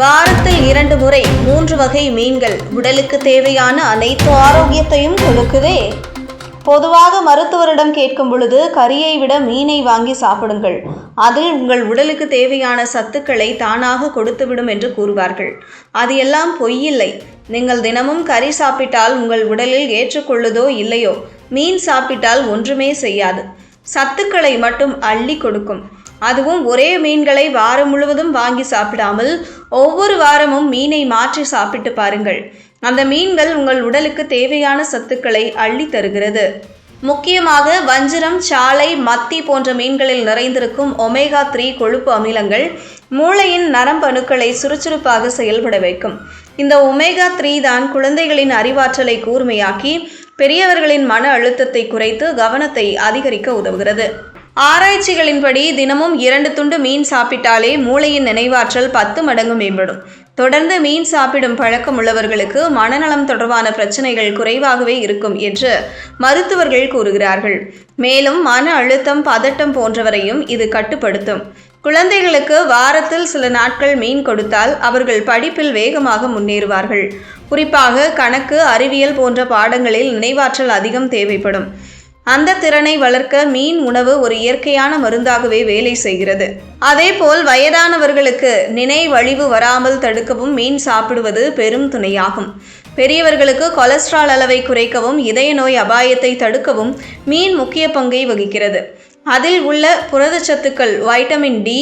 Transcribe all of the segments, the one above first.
வாரத்தில் இரண்டு முறை மூன்று வகை மீன்கள் உடலுக்கு தேவையான அனைத்து ஆரோக்கியத்தையும் கொடுக்குதே. பொதுவாக மருத்துவரிடம் கேட்கும் பொழுது கறியை விட மீனை வாங்கி சாப்பிடுங்கள். அதில் உங்கள் உடலுக்கு தேவையான சத்துக்களை தானாக கொடுத்துவிடும் என்று கூறுவார்கள். அது எல்லாம் பொய்யில்லை. நீங்கள் தினமும் கறி சாப்பிட்டால் உங்கள் உடலில் ஏற்றுக்கொள்ளுதோ இல்லையோ? மீன் சாப்பிட்டால் ஒன்றுமே செய்யாது. சத்துக்களை மட்டும் அள்ளி கொடுக்கும். அதுவும் ஒரே மீன்களை வாரம் முழுவதும் வாங்கி சாப்பிடாமல் ஒவ்வொரு வாரமும் மீனை மாற்றி சாப்பிட்டு பாருங்கள். அந்த மீன்கள் உங்கள் உடலுக்கு தேவையான சத்துக்களை அள்ளி தருகிறது. முக்கியமாக வஞ்சிரம் சாலை மத்தி போன்ற மீன்களில் நிறைந்திருக்கும் ஒமேகா த்ரீ கொழுப்பு அமிலங்கள் மூளையின் நரம்பணுக்களை சுறுசுறுப்பாக செயல்பட வைக்கும். இந்த ஒமேகா த்ரீ தான் குழந்தைகளின் அறிவாற்றலை கூர்மையாக்கி பெரியவர்களின் மன அழுத்தத்தை குறைத்து கவனத்தை அதிகரிக்க உதவுகிறது. ஆராய்ச்சிகளின்படி தினமும் இரண்டு துண்டு மீன் சாப்பிட்டாலே மூளையின் நினைவாற்றல் பத்து மடங்கு மேம்படும். தொடர்ந்து மீன் சாப்பிடும் பழக்கம் உள்ளவர்களுக்கு மனநலம் தொடர்பான பிரச்சனைகள் குறைவாகவே இருக்கும் என்று மருத்துவர்கள் கூறுகிறார்கள். மேலும் மன அழுத்தம் பதட்டம் போன்றவரையும் இது கட்டுப்படுத்தும். குழந்தைகளுக்கு வாரத்தில் சில நாட்கள் மீன் கொடுத்தால் அவர்கள் படிப்பில் வேகமாக முன்னேறுவார்கள். குறிப்பாக கணக்கு அறிவியல் போன்ற பாடங்களில் நினைவாற்றல் அதிகம் தேவைப்படும். அந்த திறனை வளர்க்க மீன் உணவு ஒரு இயற்கையான மருந்தாகவே வேலை செய்கிறது. அதேபோல் வயதானவர்களுக்கு நினைவழிவு வராமல் தடுக்கவும் மீன் சாப்பிடுவது பெரும் துணையாகும். பெரியவர்களுக்கு கொலஸ்ட்ரால் அளவை குறைக்கவும் இதய நோய் அபாயத்தை தடுக்கவும் மீன் முக்கிய பங்கை வகிக்கிறது. அதில் உள்ள புரதச்சத்துக்கள் வைட்டமின் டி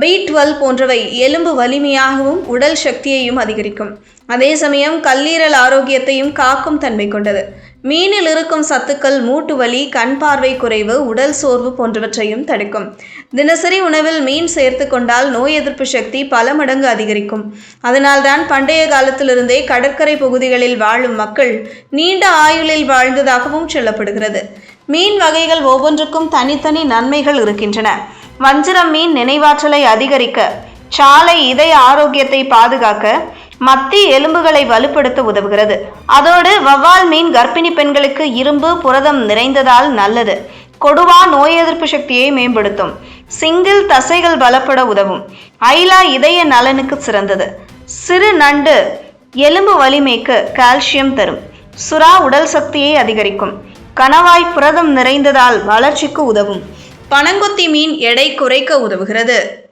பி டுவெல் போன்றவை எலும்பு வலிமையாகவும் உடல் சக்தியையும் அதிகரிக்கும். அதே சமயம் கல்லீரல் ஆரோக்கியத்தையும் காக்கும் தன்மை கொண்டது. மீனில் இருக்கும் சத்துக்கள் மூட்டு வலி கண் பார்வை குறைவு உடல் சோர்வு போன்றவற்றையும் தடுக்கும். தினசரி உணவில் மீன் சேர்த்து கொண்டால் நோய் எதிர்ப்பு சக்தி பல மடங்கு அதிகரிக்கும். அதனால்தான் பண்டைய காலத்திலிருந்தே கடற்கரை பகுதிகளில் வாழும் மக்கள் நீண்ட ஆயுளில் வாழ்ந்ததாகவும் சொல்லப்படுகிறது. மீன் வகைகள் ஒவ்வொன்றுக்கும் தனித்தனி நன்மைகள் இருக்கின்றன. வஞ்சிரம் மீன் நினைவாற்றலை அதிகரிக்க சாலை இதய ஆரோக்கியத்தை பாதுகாக்க மத்தி எலும்புகளை வலுப்படுத்த உதவுகிறது. அதோடு வவ்வால் மீன் கர்ப்பிணி பெண்களுக்கு இரும்பு புரதம் நிறைந்ததால் நல்லது. கொடுவா நோய் எதிர்ப்பு சக்தியை மேம்படுத்தும். சிங்கிள் தசைகள் பலப்பட உதவும். ஐலா இதய நலனுக்கு சிறந்தது. சிறு நண்டு எலும்பு வலிமைக்கு கால்சியம் தரும். சுறா உடல் சக்தியை அதிகரிக்கும். கணவாய் புரதம் நிறைந்ததால் வளர்ச்சிக்கு உதவும். பனங்கொத்தி மீன் எடை குறைக்க உதவுகிறது.